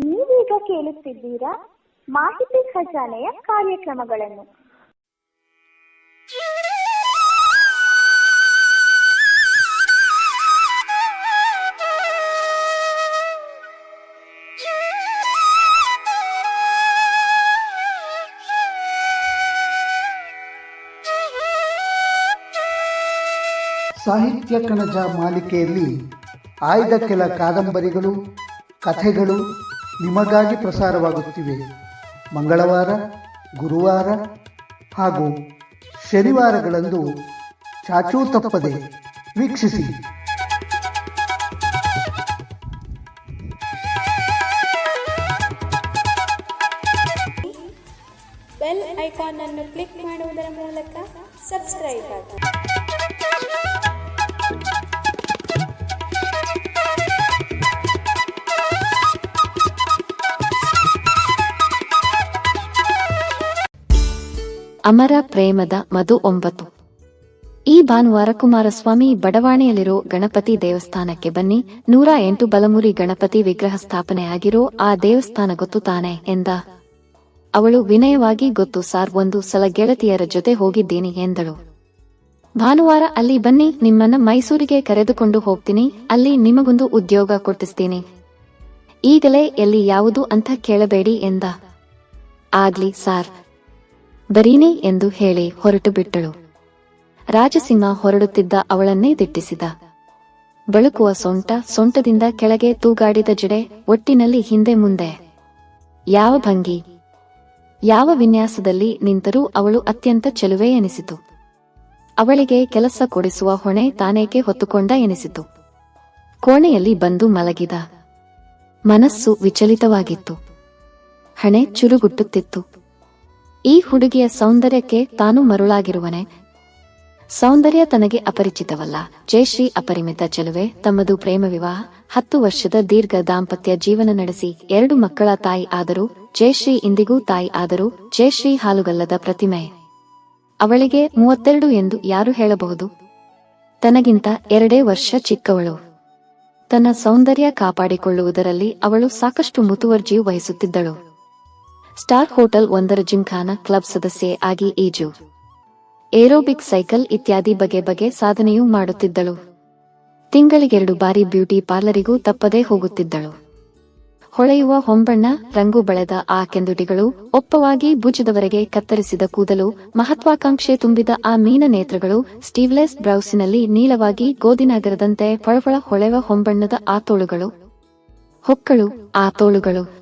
ನೀವೀಗ ಕೇಳುತ್ತಿದ್ದೀರಾ ಮಾಹಿತಿ ಖಜಾನೆಯ ಕಾರ್ಯಕ್ರಮಗಳನ್ನು. ಸಾಹಿತ್ಯ ಕಣಜ ಮಾಲಿಕೆಯಲ್ಲಿ ಆಯ್ದ ಕೆಲ ಕಾದಂಬರಿಗಳು ಕಥೆಗಳು ನಿಮಗಾಗಿ ಪ್ರಸಾರವಾಗುತ್ತಿವೆ. ಮಂಗಳವಾರ, ಗುರುವಾರ ಹಾಗೂ ಶನಿವಾರಗಳಂದು ಚಾಚೂ ತಪ್ಪದೆ ವೀಕ್ಷಿಸಿ. ಬೆಲ್ ಐಕಾನ್ ಅನ್ನು ಕ್ಲಿಕ್ ಮಾಡುವುದರ ಮೂಲಕ ಸಬ್ಸ್ಕ್ರೈಬ್ ಆಗಿ. ಅಮರ ಪ್ರೇಮದ ಮಧು ಒಂಬತ್ತು. ಈ ಭಾನುವಾರ ಕುಮಾರಸ್ವಾಮಿ ಬಡವಾಣೆಯಲ್ಲಿರೋ ಗಣಪತಿ ದೇವಸ್ಥಾನಕ್ಕೆ ಬನ್ನಿ. ನೂರ ಎಂಟು ಬಲಮುರಿ ಗಣಪತಿ ವಿಗ್ರಹ ಸ್ಥಾಪನೆ ಆಗಿರೋ ಆ ದೇವಸ್ಥಾನ ಗೊತ್ತು ತಾನೆ ಎಂದ. ಅವಳು ವಿನಯವಾಗಿ, ಗೊತ್ತು ಸಾರ್, ಒಂದು ಸಲ ಗೆಳತಿಯರ ಜೊತೆ ಹೋಗಿದ್ದೀನಿ ಎಂದಳು. ಭಾನುವಾರ ಅಲ್ಲಿ ಬನ್ನಿ, ನಿಮ್ಮನ್ನ ಮೈಸೂರಿಗೆ ಕರೆದುಕೊಂಡು ಹೋಗ್ತೀನಿ. ಅಲ್ಲಿ ನಿಮಗೊಂದು ಉದ್ಯೋಗ ಕೊಟ್ಟಿಸ್ತೀನಿ ಈಗಲೇ ಎಲ್ಲಿ ಯಾವುದು ಅಂತ ಕೇಳಬೇಡಿ ಎಂದ. ಆಗ್ಲಿ ಸಾರ್ ಬರೀನಿ ಎಂದು ಹೇಳಿ ಹೊರಟು ಬಿಟ್ಟಳು. ರಾಜಸಿಂಹ ಹೊರಡುತ್ತಿದ್ದ ಅವಳನ್ನೇ ದಿಟ್ಟಿಸಿದ. ಬಳುಕುವ ಸೊಂಟ ಸೊಂಟದಿಂದ ಕೆಳಗೆ ತೂಗಾಡಿದ ಜಡೆ ಒಟ್ಟಿನಲ್ಲಿ ಹಿಂದೆ ಮುಂದೆ. ಯಾವ ಭಂಗಿ? ಯಾವ ವಿನ್ಯಾಸದಲ್ಲಿ ನಿಂತರೂ ಅವಳು ಅತ್ಯಂತ ಚೆಲುವೆ ಎನಿಸಿತು. ಅವಳಿಗೆ ಕೆಲಸ ಕೊಡಿಸುವ ಹೊಣೆ ತಾನೇಕೆ ಹೊತ್ತುಕೊಂಡ ಎನಿಸಿತು. ಕೋಣೆಯಲ್ಲಿ ಬಂದು ಮಲಗಿದ. ಮನಸ್ಸು ವಿಚಲಿತವಾಗಿತ್ತು. ಹಣೆ ಚುರುಗುಟ್ಟುತ್ತಿತ್ತು. ಈ ಹುಡುಗಿಯ ಸೌಂದರ್ಯಕ್ಕೆ ತಾನು ಮರುಳಾಗಿರುವನೆ. ಸೌಂದರ್ಯ ತನಗೆ ಅಪರಿಚಿತವಲ್ಲ. ಜಯಶ್ರೀ ಅಪರಿಮಿತ ಚೆಲುವೆ. ತಮ್ಮದು ಪ್ರೇಮ ವಿವಾಹ. ಹತ್ತು ವರ್ಷದ ದೀರ್ಘ ದಾಂಪತ್ಯ ಜೀವನ ನಡೆಸಿ ಎರಡು ಮಕ್ಕಳ ತಾಯಿ ಆದರೂ, ಜಯಶ್ರೀ ಇಂದಿಗೂ ತಾಯಿ ಆದರೂ, ಜಯಶ್ರೀ ಹಾಲುಗಲ್ಲದ ಪ್ರತಿಮೆ. ಅವಳಿಗೆ ಮೂವತ್ತೆರಡು ಎಂದು ಯಾರು ಹೇಳಬಹುದು? ತನಗಿಂತ ಎರಡೇ ವರ್ಷ ಚಿಕ್ಕವಳು. ತನ್ನ ಸೌಂದರ್ಯ ಕಾಪಾಡಿಕೊಳ್ಳುವುದರಲ್ಲಿ ಅವಳು ಸಾಕಷ್ಟು ಮುತುವರ್ಜಿಯು ವಹಿಸುತ್ತಿದ್ದಳು. ಸ್ಟಾರ್ ಹೋಟೆಲ್ ಒಂದರ ಜಿಮ್ಖಾನ ಕ್ಲಬ್ ಸದಸ್ಯೆ ಆಗಿ ಈಜು. ಏರೋಬಿಕ್ ಸೈಕಲ್ ಇತ್ಯಾದಿ ಬಗೆ ಬಗೆ ಸಾಧನೆಯೂ ಮಾಡುತ್ತಿದ್ದಳು. ತಿಂಗಳಿಗೆರಡು ಬಾರಿ ಬ್ಯೂಟಿ ಪಾರ್ಲರಿಗೂ ತಪ್ಪದೇ ಹೋಗುತ್ತಿದ್ದಳು. ಹೊಳೆಯುವ ಹೊಂಬಣ್ಣ, ರಂಗು ಬಳೆದ ಆ ಕೆಂದುಟಿಗಳು ಒಪ್ಪವಾಗಿ ಭುಜದವರೆಗೆ ಕತ್ತರಿಸಿದ ಕೂದಲು, ಮಹತ್ವಾಕಾಂಕ್ಷೆ ತುಂಬಿದ ಆ ಮೀನ ನೇತ್ರಗಳು ಸ್ಟೀವ್ಲೆಸ್ ಬ್ರೌಸಿನಲ್ಲಿ ನೀಲವಾಗಿ ಗೋದಿನಗರದಂತೆ ಫಳಫಳ ಹೊಳೆವ ಹೊಂಬಣ್ಣದ ಆ ತೋಳುಗಳು. ಹೊಕ್ಕಳು, ಆ ತೋಳುಗಳು.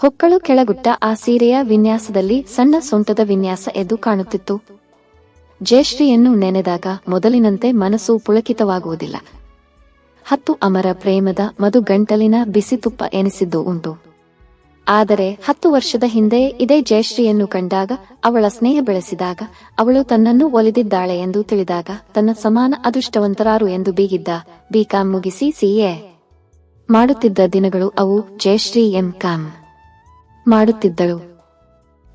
ಹೊಕ್ಕಳು ಕೆಳಗುಟ್ಟ ಆ ಸೀರೆಯ ವಿನ್ಯಾಸದಲ್ಲಿ ಸಣ್ಣ ಸೊಂಟದ ವಿನ್ಯಾಸ ಎದ್ದು ಕಾಣುತ್ತಿತ್ತು. ಜಯಶ್ರೀಯನ್ನು ನೆನೆದಾಗ ಮೊದಲಿನಂತೆ ಮನಸ್ಸು ಪುಳಕಿತವಾಗುವುದಿಲ್ಲ. ಹತ್ತು ಅಮರ ಪ್ರೇಮದ ಮಧು ಗಂಟಲಿನ ಬಿಸಿ ತುಪ್ಪ ಎನಿಸಿದ್ದು ಉಂಟು. ಆದರೆ ಹತ್ತು ವರ್ಷದ ಹಿಂದೆ ಇದೇ ಜಯಶ್ರೀಯನ್ನು ಕಂಡಾಗ ಅವಳ ಸ್ನೇಹ ಬೆಳೆಸಿದಾಗ ಅವಳು ತನ್ನನ್ನು ಒಲಿದಿದ್ದಾಳೆ ಎಂದು ತಿಳಿದಾಗ ತನ್ನ ಸಮಾನ ಅದೃಷ್ಟವಂತರಾರು ಎಂದು ಬೀಗಿದ್ದ ಬಿಕಾಂ ಮುಗಿಸಿ ಸಿಎ ಮಾಡುತ್ತಿದ್ದ ದಿನಗಳು ಅವು ಜಯಶ್ರೀ ಎಂ ಕಾಂ. ಮಾಡುತ್ತಿದ್ದಳು.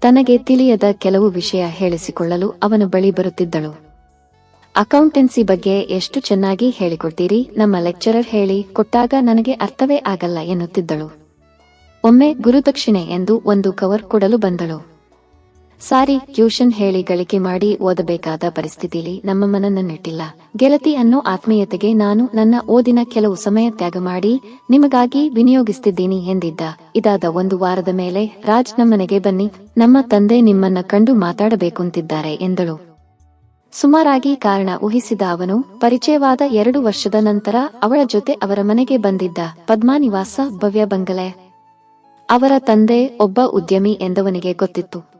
ತನಗೆ ತಿಳಿಯದ ಕೆಲವು ವಿಷಯ ಹೇಳಿಸಿಕೊಳ್ಳಲು ಅವನ ಬಳಿ ಬರುತ್ತಿದ್ದಳು. ಅಕೌಂಟೆನ್ಸಿ ಬಗ್ಗೆ ಎಷ್ಟು ಚೆನ್ನಾಗಿ ಹೇಳಿಕೊಡ್ತೀರಿ? ನಮ್ಮ ಲೆಕ್ಚರರ್ ಹೇಳಿ ಕೊಟ್ಟಾಗ ನನಗೆ ಅರ್ಥವೇ ಆಗಲ್ಲ ಎನ್ನುತ್ತಿದ್ದಳು. ಒಮ್ಮೆ ಗುರುದಕ್ಷಿಣೆ ಎಂದು ಒಂದು ಕವರ್ ಕೊಡಲು ಬಂದಳು. ಸಾರಿ, ಟ್ಯೂಷನ್ ಹೇಳಿ ಗಳಿಕೆ ಮಾಡಿ ಓದಬೇಕಾದ ಪರಿಸ್ಥಿತಿಲಿ ನಮ್ಮ ಮನನ್ನ ನೆಟ್ಟಿಲ್ಲ ಗೆಳತಿ ಅನ್ನೋ ಆತ್ಮೀಯತೆಗೆ ನಾನು ನನ್ನ ಓದಿನ ಕೆಲವು ಸಮಯ ತ್ಯಾಗ ಮಾಡಿ ನಿಮಗಾಗಿ ವಿನಿಯೋಗಿಸ್ತಿದ್ದೀನಿ ಎಂದಿದ್ದ. ಇದಾದ ಒಂದು ವಾರದ ಮೇಲೆ ರಾಜ್ ನಮ್ಮನೆಗೆ ಬನ್ನಿ. ನಮ್ಮ ತಂದೆ ನಿಮ್ಮನ್ನ ಕಂಡು ಮಾತಾಡಬೇಕುಂತಿದ್ದಾರೆ ಎಂದಳು. ಸುಮಾರಾಗಿ ಕಾರಣ ಊಹಿಸಿದ ಅವನು ಪರಿಚಯವಾದ ಎರಡು ವರ್ಷದ ನಂತರ ಅವಳ ಜೊತೆ ಅವರ ಮನೆಗೆ ಬಂದಿದ್ದ ಪದ್ಮಾನಿವಾಸ ಭವ್ಯ ಬಂಗಲೆ. ಅವರ ತಂದೆ ಒಬ್ಬ ಉದ್ಯಮಿ ಎಂದವನಿಗೆ ಗೊತ್ತಿತ್ತು.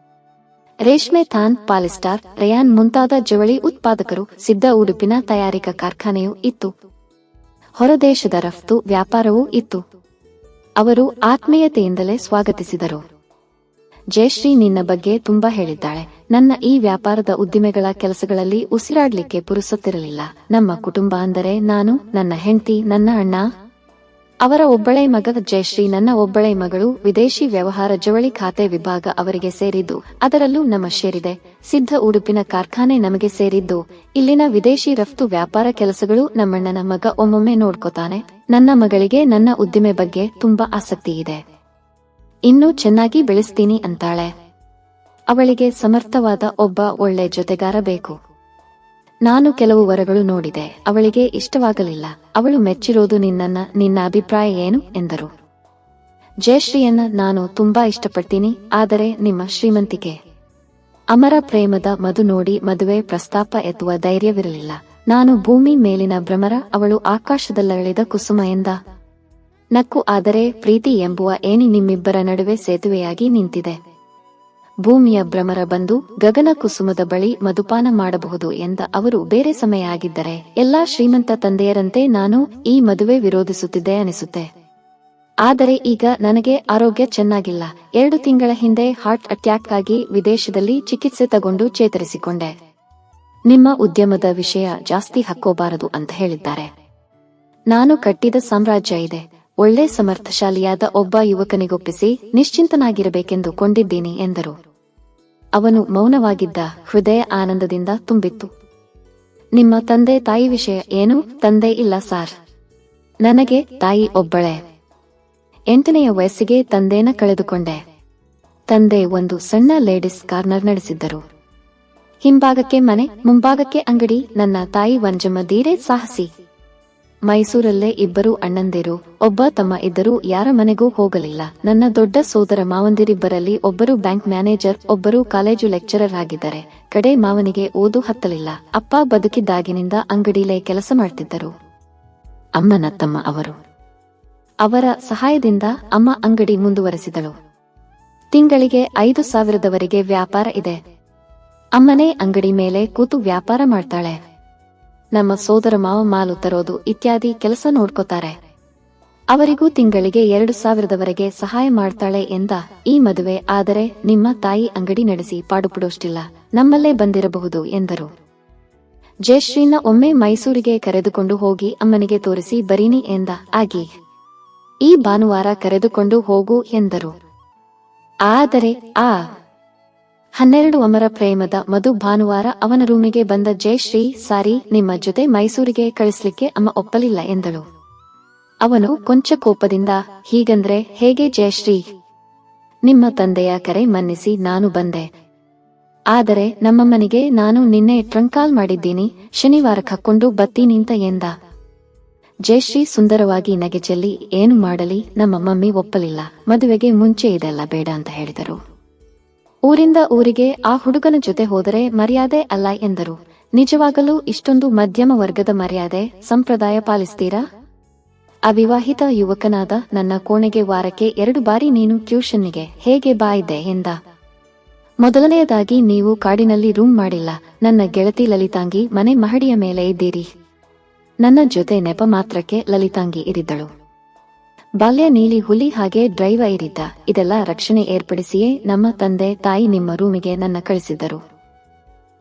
ರೇಷ್ಮೆ ಥಾನ್ ಪಾಲಿಸ್ಟಾರ್ ರಯಾನ್ ಮುಂತಾದ ಜವಳಿ ಉತ್ಪಾದಕರು ಸಿದ್ಧ ಉಡುಪಿನ ತಯಾರಿಕಾ ಕಾರ್ಖಾನೆಯೂ ಇತ್ತು. ಹೊರದೇಶದ ರಫ್ತು ವ್ಯಾಪಾರವೂ ಇತ್ತು. ಅವರು ಆತ್ಮೀಯತೆಯಿಂದಲೇ ಸ್ವಾಗತಿಸಿದರು. ಜಯಶ್ರೀ ನಿನ್ನ ಬಗ್ಗೆ ತುಂಬಾ ಹೇಳಿದ್ದಾಳೆ. ನನ್ನ ಈ ವ್ಯಾಪಾರದ ಉದ್ದಿಮೆಗಳ ಕೆಲಸಗಳಲ್ಲಿ ಉಸಿರಾಡ್ಲಿಕ್ಕೆ ಪುರುಸೊತ್ತಿರಲಿಲ್ಲ. ನಮ್ಮ ಕುಟುಂಬ ಅಂದರೆ ನಾನು, ನನ್ನ ಹೆಂಡತಿ, ನನ್ನ ಅಣ್ಣ ಅವರ ಒಬ್ಬಳೇ ಮಗ ಜಯಶ್ರೀ ನನ್ನ ಒಬ್ಬಳೇ ಮಗಳು, ವಿದೇಶಿ ವ್ಯವಹಾರ ಜವಳಿ ಖಾತೆ ವಿಭಾಗ ಅವರಿಗೆ ಸೇರಿದ್ದು, ಅದರಲ್ಲೂ ನಮ್ಮ ಶೇರಿದೆ ಸಿದ್ಧ ಉಡುಪಿನ ಕಾರ್ಖಾನೆ ನಮಗೆ ಸೇರಿದ್ದು. ಇಲ್ಲಿನ ವಿದೇಶಿ ರಫ್ತು ವ್ಯಾಪಾರ ಕೆಲಸಗಳು ನಮ್ಮಣ್ಣನ ಮಗ ಒಮ್ಮೊಮ್ಮೆ ನೋಡ್ಕೋತಾನೆ. ನನ್ನ ಮಗಳಿಗೆ ನನ್ನ ಉದ್ದಿಮೆ ಬಗ್ಗೆ ತುಂಬಾ ಆಸಕ್ತಿ ಇದೆ. ಇನ್ನೂ ಚೆನ್ನಾಗಿ ಬೆಳೆಸ್ತೀನಿ ಅಂತಾಳೆ. ಅವಳಿಗೆ ಸಮರ್ಥವಾದ ಒಬ್ಬ ಒಳ್ಳೆ ಜೊತೆಗಾರ ಬೇಕು. ನಾನು ಕೆಲವು ವರಗಳು ನೋಡಿದೆ, ಅವಳಿಗೆ ಇಷ್ಟವಾಗಲಿಲ್ಲ. ಅವಳು ಮೆಚ್ಚಿರೋದು ನಿನ್ನನ್ನ, ನಿನ್ನ ಅಭಿಪ್ರಾಯ ಏನು? ಎಂದರು. ಜಯಶ್ರೀಯನ್ನ ನಾನು ತುಂಬಾ ಇಷ್ಟಪಡ್ತೀನಿ, ಆದರೆ ನಿಮ್ಮ ಶ್ರೀಮಂತಿಕೆ ಅಮರ ಪ್ರೇಮದ ಮಧು ನೋಡಿ ಮದುವೆ ಪ್ರಸ್ತಾಪ ಎತ್ತುವ ಧೈರ್ಯವಿರಲಿಲ್ಲ. ನಾನು ಭೂಮಿ ಮೇಲಿನ ಭ್ರಮರ, ಅವಳು ಆಕಾಶದಲ್ಲಳಿದ ಕುಸುಮ ಎಂದ ನಕ್ಕು, ಆದರೆ ಪ್ರೀತಿ ಎಂಬುವ ಏಣಿ ನಿಮ್ಮಿಬ್ಬರ ನಡುವೆ ಸೇತುವೆಯಾಗಿ ನಿಂತಿದೆ. ಭೂಮಿಯ ಭ್ರಮರ ಬಂದು ಗಗನ ಕುಸುಮದ ಬಳಿ ಮಧುಪಾನ ಮಾಡಬಹುದು ಎಂದ ಅವರು ಬೇರೆ ಸಮಯ ಆಗಿದ್ದರೆ ಎಲ್ಲಾ ಶ್ರೀಮಂತ ತಂದೆಯರಂತೆ ನಾನು ಈ ಮದುವೆ ವಿರೋಧಿಸುತ್ತಿದ್ದೆ ಅನಿಸುತ್ತೆ. ಆದರೆ ಈಗ ನನಗೆ ಆರೋಗ್ಯ ಚೆನ್ನಾಗಿಲ್ಲ. ಎರಡು ತಿಂಗಳ ಹಿಂದೆ ಹಾರ್ಟ್ ಅಟ್ಯಾಕ್ ಆಗಿ ವಿದೇಶದಲ್ಲಿ ಚಿಕಿತ್ಸೆ ತಗೊಂಡು ಚೇತರಿಸಿಕೊಂಡೆ. ನಿಮ್ಮ ಉದ್ಯಮದ ವಿಷಯ ಜಾಸ್ತಿ ಹಕ್ಕೋಬಾರದು ಅಂತ ಹೇಳಿದ್ದಾರೆ. ನಾನು ಕಟ್ಟಿದ ಸಾಮ್ರಾಜ್ಯ ಇದೆ. ಒಳ್ಳೆ ಸಮರ್ಥಶಾಲಿಯಾದ ಒಬ್ಬ ಯುವಕನಿಗೊಪ್ಪಿಸಿ ನಿಶ್ಚಿಂತನಾಗಿರಬೇಕೆಂದು ಕೊಂಡಿದ್ದೀನಿ ಎಂದರು. ಅವನು ಮೌನವಾಗಿದ್ದ ಹೃದಯ ಆನಂದದಿಂದ ತುಂಬಿತ್ತು. ನಿಮ್ಮ ತಂದೆ ತಾಯಿ ವಿಷಯ ಏನು? ತಂದೆ ಇಲ್ಲ ಸಾರ್. ನನಗೆ ತಾಯಿ ಒಬ್ಬಳೆ. ಎಂಟನೆಯ ವಯಸ್ಸಿಗೆ ತಂದೆನ ಕಳೆದುಕೊಂಡೆ. ತಂದೆ ಒಂದು ಸಣ್ಣ ಲೇಡೀಸ್ ಕಾರ್ನರ್ ನಡೆಸಿದ್ದರು. ಹಿಂಭಾಗಕ್ಕೆ ಮನೆ, ಮುಂಭಾಗಕ್ಕೆ ಅಂಗಡಿ, ನನ್ನ ತಾಯಿ ವಂಜಮ್ಮ ದೀರೆ ಸಾಹಸಿ. ಮೈಸೂರಲ್ಲೇ ಇಬ್ಬರು ಅಣ್ಣಂದಿರು. ಒಬ್ಬ ತಮ್ಮ ಇದ್ದರು ಯಾರ ಮನೆಗೂ ಹೋಗಲಿಲ್ಲ. ನನ್ನ ದೊಡ್ಡ ಸೋದರ ಮಾವಂದಿರಿಬ್ಬರಲ್ಲಿ ಒಬ್ಬರು ಬ್ಯಾಂಕ್ ಮ್ಯಾನೇಜರ್, ಒಬ್ಬರು ಕಾಲೇಜು ಲೆಕ್ಚರರ್ ಆಗಿದ್ದಾರೆ. ಕಡೆ ಮಾವನಿಗೆ ಓದು ಹತ್ತಲಿಲ್ಲ. ಅಪ್ಪ ಬದುಕಿದ್ದಾಗಿನಿಂದ ಅಂಗಡಿಲೇ ಕೆಲಸ ಮಾಡ್ತಿದ್ದರು. ಅಮ್ಮನ ತಮ್ಮ ಅವರು. ಅವರ ಸಹಾಯದಿಂದ ಅಮ್ಮ ಅಂಗಡಿ ಮುಂದುವರೆಸಿದಳು. ತಿಂಗಳಿಗೆ ಐದು ಸಾವಿರದವರೆಗೆ ವ್ಯಾಪಾರ ಇದೆ. ಅಮ್ಮನೇ ಅಂಗಡಿ ಮೇಲೆ ಕೂತು ವ್ಯಾಪಾರ ಮಾಡ್ತಾಳೆ. ನಮ್ಮ ಸೋದರ ಮಾವ ಮಾಲು ತರೋದು ಇತ್ಯಾದಿ ಕೆಲಸ ನೋಡ್ಕೋತಾರೆ. ಅವರಿಗೂ ತಿಂಗಳಿಗೆ ಎರಡು ಸಾವಿರದವರೆಗೆ ಸಹಾಯ ಮಾಡ್ತಾಳೆ ಎಂದ ಈ ಮದುವೆ, ಆದರೆ ನಿಮ್ಮ ತಾಯಿ ಅಂಗಡಿ ನಡೆಸಿ ಪಾಡುಪಡೋಷ್ಟಿಲ್ಲ, ನಮ್ಮಲ್ಲೇ ಬಂದಿರಬಹುದು ಎಂದರು. ಜಯಶ್ರೀನ ಒಮ್ಮೆ ಮೈಸೂರಿಗೆ ಕರೆದುಕೊಂಡು ಹೋಗಿ ಅಮ್ಮನಿಗೆ ತೋರಿಸಿ ಬರೀನಿ ಎಂದ ಆಗಿ, ಈ ಭಾನುವಾರ ಕರೆದುಕೊಂಡು ಹೋಗು ಎಂದರು. ಆದರೆ ಆ ಹನ್ನೆರಡು ಅಮರ ಪ್ರೇಮದ ಮಧು ಭಾನುವಾರ ಅವನ ರೂಮಿಗೆ ಬಂದ ಜಯಶ್ರೀ ಸಾರಿ, ನಿಮ್ಮ ಜೊತೆ ಮೈಸೂರಿಗೆ ಕಳಿಸ್ಲಿಕ್ಕೆ ಅಮ್ಮ ಒಪ್ಪಲಿಲ್ಲ ಎಂದಳು. ಅವನು ಕೊಂಚ ಕೋಪದಿಂದ, ಹೀಗಂದ್ರೆ ಹೇಗೆ ಜಯಶ್ರೀ ನಿಮ್ಮ ತಂದೆಯ ಕರೆ ಮನ್ನಿಸಿ ನಾನು ಬಂದೆ. ಆದರೆ ನಮ್ಮಮ್ಮನಿಗೆ ನಾನು ನಿನ್ನೆ ಟ್ರಂಕಾಲ್ ಮಾಡಿದ್ದೀನಿ ಶನಿವಾರ ಕಕ್ಕೊಂಡು ಬತ್ತೀನಿಂತ ಎಂದ. ಜಯಶ್ರೀ ಸುಂದರವಾಗಿ ನಗೆ ಚೆಲ್ಲಿ, ಏನು ಮಾಡಲಿ ನಮ್ಮ ಮಮ್ಮಿ ಒಪ್ಪಲಿಲ್ಲ. ಮದುವೆಗೆ ಮುಂಚೆ ಇದೆಲ್ಲ ಬೇಡ ಅಂತ ಹೇಳಿದರು. ಊರಿಂದ ಊರಿಗೆ ಆ ಹುಡುಗನ ಜೊತೆ ಹೋದರೆ ಮರ್ಯಾದೆ ಅಲ್ಲ ಎಂದರು. ನಿಜವಾಗಲೂ ಇಷ್ಟೊಂದು ಮಧ್ಯಮ ವರ್ಗದ ಮರ್ಯಾದೆ ಸಂಪ್ರದಾಯ ಪಾಲಿಸ್ತೀರಾ? ಅವಿವಾಹಿತ ಯುವಕನಾದ ನನ್ನ ಕೋಣೆಗೆ ವಾರಕ್ಕೆ ಎರಡು ಬಾರಿ ನೀನು ಟ್ಯೂಷನ್ನಿಗೆ ಹೇಗೆ ಬಾಯಿದೆ ಎಂದ. ಮೊದಲನೆಯದಾಗಿ ನೀವು ಕಾಡಿನಲ್ಲಿ ರೂಮ್ ಮಾಡಿಲ್ಲ. ನನ್ನ ಗೆಳತಿ ಲಲಿತಾಂಗಿ ಮನೆ ಮಹಡಿಯ ಮೇಲೆ ಇದ್ದೀರಿ. ನನ್ನ ಜೊತೆ ನೆಪ ಮಾತ್ರಕ್ಕೆ ಲಲಿತಾಂಗಿ ಇರಿದ್ದಳು. ಬಾಲ್ಯ ನೀಲಿ ಹುಲಿ ಹಾಗೆ ಡ್ರೈವ ಇರಿದ್ದ. ಇದೆಲ್ಲ ರಕ್ಷಣೆ ಏರ್ಪಡಿಸಿಯೇ ನಮ್ಮ ತಂದೆ ತಾಯಿ ನಿಮ್ಮ ರೂಮಿಗೆ ನನ್ನ ಕಳಿಸಿದ್ದರು.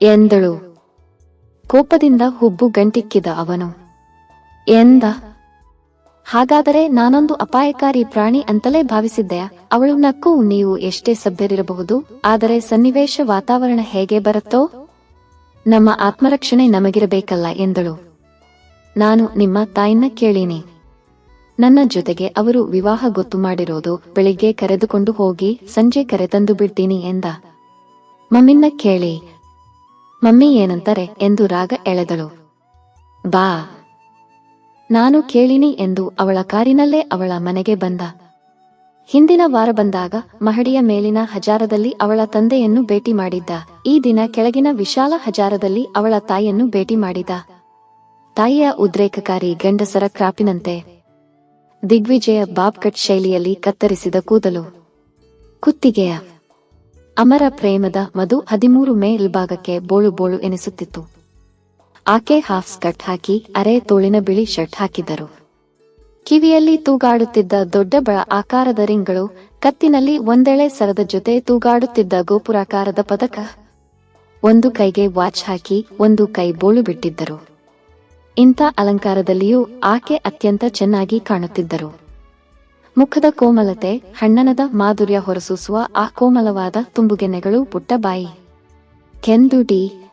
ಎಂದಳು. ಕೋಪದಿಂದ ಹುಬ್ಬು ಗಂಟಿಕ್ಕಿದ ಅವನು. ಎಂದ. ಹಾಗಾದರೆ ನಾನೊಂದು ಅಪಾಯಕಾರಿ ಪ್ರಾಣಿ ಅಂತಲೇ ಭಾವಿಸಿದ್ದೆ. ಅವಳು ನಕ್ಕು, ನೀವು ಎಷ್ಟೇ ಸಭ್ಯರಿರಬಹುದು, ಆದರೆ ಸನ್ನಿವೇಶ ವಾತಾವರಣ ಹೇಗೆ ಬರುತ್ತೋ, ನಮ್ಮ ಆತ್ಮರಕ್ಷಣೆ ನಮಗಿರಬೇಕಲ್ಲ ಎಂದಳು. ನಾನು ನಿಮ್ಮ ತಾಯಿನ ಕೇಳೀನಿ. ನನ್ನ ಜೊತೆಗೆ ಅವರು ವಿವಾಹ ಗೊತ್ತು ಮಾಡಿರೋದು ಬೆಳಿಗ್ಗೆ ಕರೆದುಕೊಂಡು ಹೋಗಿ ಸಂಜೆ ಕರೆತಂದು ಬಿಡ್ತೀನಿ ಎಂದ. ಮಮ್ಮಿನ್ನ ಕೇಳಿ, ಮಮ್ಮಿ ಏನಂತಾರೆ? ಎಂದು ರಾಗ ಎಳೆದಳು. ಬಾ, ನಾನು ಕೇಳಿನಿ ಎಂದು ಅವಳ ಕಾರಿನಲ್ಲೇ ಅವಳ ಮನೆಗೆ ಬಂದ. ಹಿಂದಿನ ವಾರ ಬಂದಾಗ ಮಹಡಿಯ ಮೇಲಿನ ಹಜಾರದಲ್ಲಿ ಅವಳ ತಂದೆಯನ್ನು ಭೇಟಿ ಮಾಡಿದ್ದ. ಈ ದಿನ ಕೆಳಗಿನ ವಿಶಾಲ ಹಜಾರದಲ್ಲಿ ಅವಳ ತಾಯಿಯನ್ನು ಭೇಟಿ ಮಾಡಿದ. ತಾಯಿಯ ಉದ್ರೇಕಕಾರಿ ಗಂಡಸರ ಕ್ರಾಪಿನಂತೆ. ದಿಗ್ವಿಜಯ ಬಾಬ್ಕಟ್ ಶೈಲಿಯಲ್ಲಿ ಕತ್ತರಿಸಿದ ಕೂದಲು. ಕುತ್ತಿಗೆಯ ಅಮರ ಪ್ರೇಮದ ಮಧು ಹದಿಮೂರು ಮೇಲ್ಭಾಗಕ್ಕೆ ಬೋಳು ಬೋಳು ಎನಿಸುತ್ತಿತ್ತು. ಆಕೆ ಹಾಫ್ ಸ್ಕರ್ಟ್ ಹಾಕಿ ಅರೆ ತೋಳಿನ ಬಿಳಿ ಶರ್ಟ್ ಹಾಕಿದ್ದರು. ಕಿವಿಯಲ್ಲಿ ತೂಗಾಡುತ್ತಿದ್ದ ದೊಡ್ಡ ಬಳ ಆಕಾರದ ರಿಂಗ್ಗಳು, ಕತ್ತಿನಲ್ಲಿ ಒಂದೆಳೆ ಸರದ ಜೊತೆ ತೂಗಾಡುತ್ತಿದ್ದ ಗೋಪುರಾಕಾರದ ಪದಕ, ಒಂದು ಕೈಗೆ ವಾಚ್ ಹಾಕಿ ಒಂದು ಕೈ ಬೋಳು ಬಿಟ್ಟಿದ್ದರು. ಇಂಥ ಅಲಂಕಾರದಲ್ಲಿಯೂ ಆಕೆ ಅತ್ಯಂತ ಚೆನ್ನಾಗಿ ಕಾಣುತ್ತಿದ್ದರು. ಮುಖದ ಕೋಮಲತೆ, ಹಣ್ಣನದ ಮಾಧುರ್ಯ ಹೊರಸೂಸುವ ಆ ಕೋಮಲವಾದ ತುಂಬುಗೆನೆಗಳು ಪುಟ್ಟ ಬಾಯಿ. ಕೆಂದುಡಿ.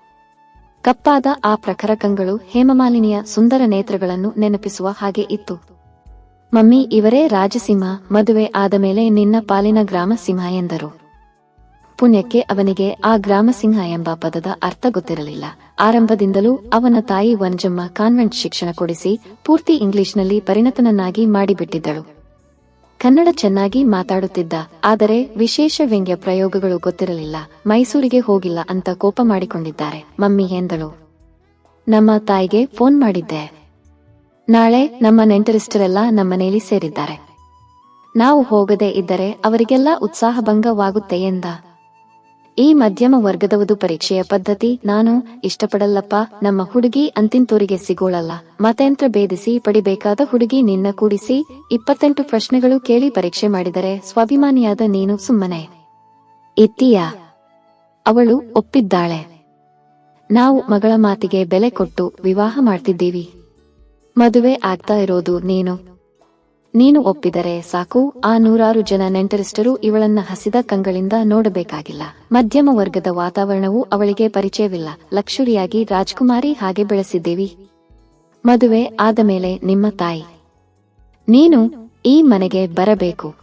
ಕಪ್ಪಾದ ಆ ಪ್ರಖರ ಕಂಗಳು ಹೇಮಮಾಲಿನಿಯ ಸುಂದರ ನೇತ್ರಗಳನ್ನು ನೆನಪಿಸುವ ಹಾಗೆ ಇತ್ತು. ಮಮ್ಮಿ, ಇವರೇ ರಾಜಸಿಂಹ, ಮದುವೆ ಆದ ಮೇಲೆ ನಿನ್ನ ಪಾಲಿನ ಗ್ರಾಮ ಸಿಂಹ ಎಂದರು. ಪುಣ್ಯಕ್ಕೆ ಅವನಿಗೆ ಆ ಗ್ರಾಮಸಿಂಹ ಎಂಬ ಪದದ ಅರ್ಥ ಗೊತ್ತಿರಲಿಲ್ಲ. ಆರಂಭದಿಂದಲೂ ಅವನ ತಾಯಿ ವಂಜಮ್ಮ ಕಾನ್ವೆಂಟ್ ಶಿಕ್ಷಣ ಕೊಡಿಸಿ ಪೂರ್ತಿ ಇಂಗ್ಲಿಷ್ನಲ್ಲಿ ಪರಿಣತನನ್ನಾಗಿ ಮಾಡಿಬಿಟ್ಟಿದ್ದಳು. ಕನ್ನಡ ಚೆನ್ನಾಗಿ ಮಾತಾಡುತ್ತಿದ್ದ, ಆದರೆ ವಿಶೇಷ ವ್ಯಂಗ್ಯ ಪ್ರಯೋಗಗಳು ಗೊತ್ತಿರಲಿಲ್ಲ. ಮೈಸೂರಿಗೆ ಹೋಗಿಲ್ಲ ಅಂತ ಕೋಪ ಮಾಡಿಕೊಂಡಿದ್ದಾರೆ, ಮಮ್ಮಿ ಎಂದಳು. ನಮ್ಮ ತಾಯಿಗೆ ಫೋನ್ ಮಾಡಿದ್ದೆ. ನಾಳೆ ನಮ್ಮ ನೆಂಟರಿಷ್ಟರೆಲ್ಲ ನಮ್ಮನೇಲಿ ಸೇರಿದ್ದಾರೆ. ನಾವು ಹೋಗದೇ ಇದ್ದರೆ ಅವರಿಗೆಲ್ಲ ಉತ್ಸಾಹಭಂಗವಾಗುತ್ತೆ ಎಂದ. ಈ ಮಧ್ಯಮ ವರ್ಗದವದು ಪರೀಕ್ಷೆಯ ಪದ್ಧತಿ, ನಾನು ಇಷ್ಟಪಡಲ್ಲಪ್ಪ, ನಮ್ಮ ಹುಡುಗಿ ಅಂತಿಂತೂರಿಗೆ ಸಿಗೋಳಲ್ಲ. ಮತಯಂತ್ರ ಭೇದಿಸಿ, ಪಡಿಬೇಕಾದ ಹುಡುಗಿ ನಿನ್ನ ಕೂಡಿಸಿ, ಇಪ್ಪತ್ತೆಂಟು ಪ್ರಶ್ನೆಗಳು ಕೇಳಿ ಪರೀಕ್ಷೆ ಮಾಡಿದರೆ ಸ್ವಾಭಿಮಾನಿಯಾದ ನೀನು ಸುಮ್ಮನೆ. ಇತ್ತೀಯ. ಅವಳು ಒಪ್ಪಿದ್ದಾಳೆ. ನಾವು ಮಗಳ ಮಾತಿಗೆ ಬೆಲೆ ಕೊಟ್ಟು ವಿವಾಹ ಮಾಡ್ತಿದ್ದೀವಿ. ಮದುವೆ ಆಗ್ತಾ ಇರೋದು ನೀನು. ನೀನು ಒಪ್ಪಿದರೆ ಸಾಕು. ಆ ನೂರಾರು ಜನ ನೆಂಟರಿಷ್ಟರು ಇವಳನ್ನ ಹಸಿದ ಕಂಗಳಿಂದ ನೋಡಬೇಕಾಗಿಲ್ಲ. ಮಧ್ಯಮ ವರ್ಗದ ವಾತಾವರಣವು ಅವಳಿಗೆ ಪರಿಚಯವಿಲ್ಲ. ಲಕ್ಷುರಿಯಾಗಿ ರಾಜ್ಕುಮಾರಿ ಹಾಗೆ ಬೆಳೆಸಿದ್ದೀವಿ. ಮದುವೆ ಆದ ಮೇಲೆ ನಿಮ್ಮ ತಾಯಿ. ನೀನು ಈ ಮನೆಗೆ ಬರಬೇಕು.